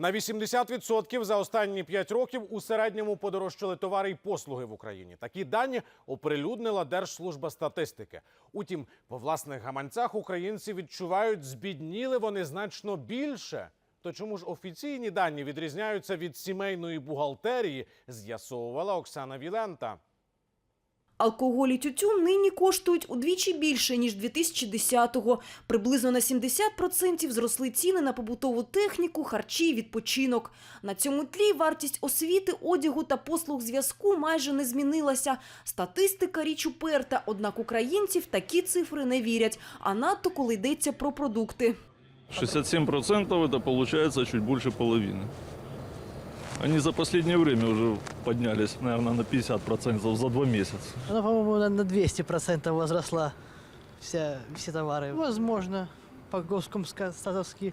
На 80% за останні 5 років у середньому подорожчали товари й послуги в Україні. Такі дані оприлюднила Держслужба статистики. Утім, по власних гаманцях українці відчувають, збідніли вони значно більше. То чому ж офіційні дані відрізняються від сімейної бухгалтерії? З'ясовувала Оксана Вілента. Алкоголь і тютюн нині коштують удвічі більше, ніж 2010-го. Приблизно на 70% зросли ціни на побутову техніку, харчі, відпочинок. На цьому тлі вартість освіти, одягу та послуг зв'язку майже не змінилася. Статистика – річ уперта, однак українці в такі цифри не вірять, а надто коли йдеться про продукти. 67% это получается чуть больше половины. Они за последнее время уже поднялись, наверное, на 50% за два месяца. Она, по-моему, на- на 200% возросла вся, все товары. Возможно, по Госкомстатовски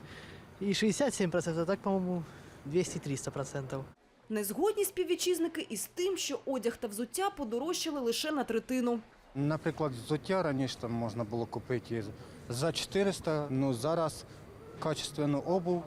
и 67%, а так, по-моему, 200-300%. Незгодні співвітчизники із тим, що одяг та взуття подорожчали лише на третину. Наприклад, взуття раніше там можна було купити за 400, ну зараз качественну обув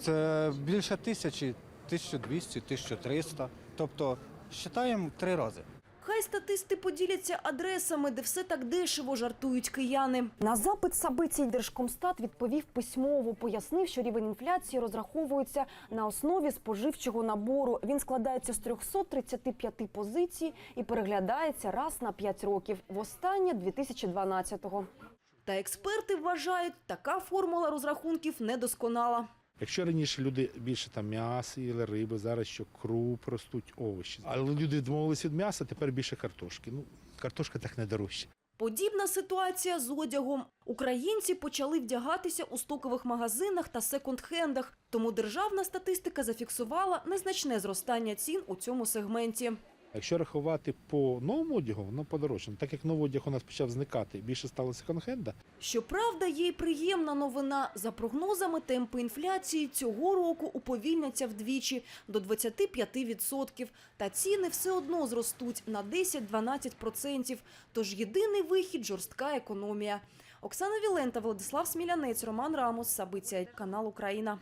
це більше тисячі, 1200, 1300. Тобто, вважаємо три рази. Хай статисти поділяться адресами, де все так дешево жартують кияни. На запит Сабицій Держкомстат відповів письмово, пояснив, що рівень інфляції розраховується на основі споживчого набору. Він складається з 335 позицій і переглядається раз на 5 років. Востаннє 2012-го. Та експерти вважають, така формула розрахунків недосконала. Якщо раніше люди більше там м'яса їли, риби, зараз що круп ростуть овочі. Але люди відмовилися від м'яса, тепер більше картошки. Ну, картошка так не дорожча. Подібна ситуація з одягом. Українці почали вдягатися у стокових магазинах та секонд-хендах. Тому державна статистика зафіксувала незначне зростання цін у цьому сегменті. Якщо рахувати по новому одягу, воно подорожчано. Так як новий одяг у нас почав зникати, більше стало секонд-хенда, Щоправда, є й приємна новина. За прогнозами, темпи інфляції цього року уповільняться вдвічі до 25%. Та ціни все одно зростуть на 10-12%. Тож єдиний вихід – жорстка економія. Оксана Вілента, Владислав Смілянець, Роман Рамос, Сабиця, канал Україна.